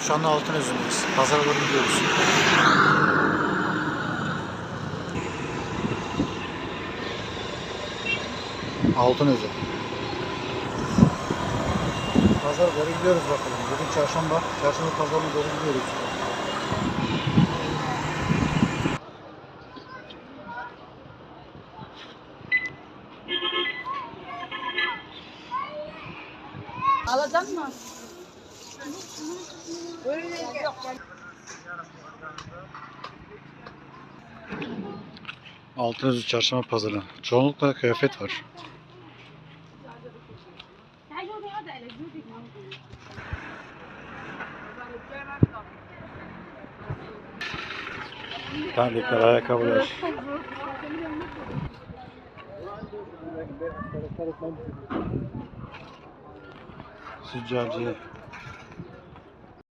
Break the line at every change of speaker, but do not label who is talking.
Şu anda altın özündeyiz. Pazara doğru gidiyoruz. Altın özü. Pazar doğru gidiyoruz bakalım. Bugün çarşamba. Çarşamba pazarına doğru gidiyoruz.
Alacak mı?
Altınözü çarşamba pazarı. Çoğunlukla kıyafet var. Terlikler, ayakkabılar. Süccaciye.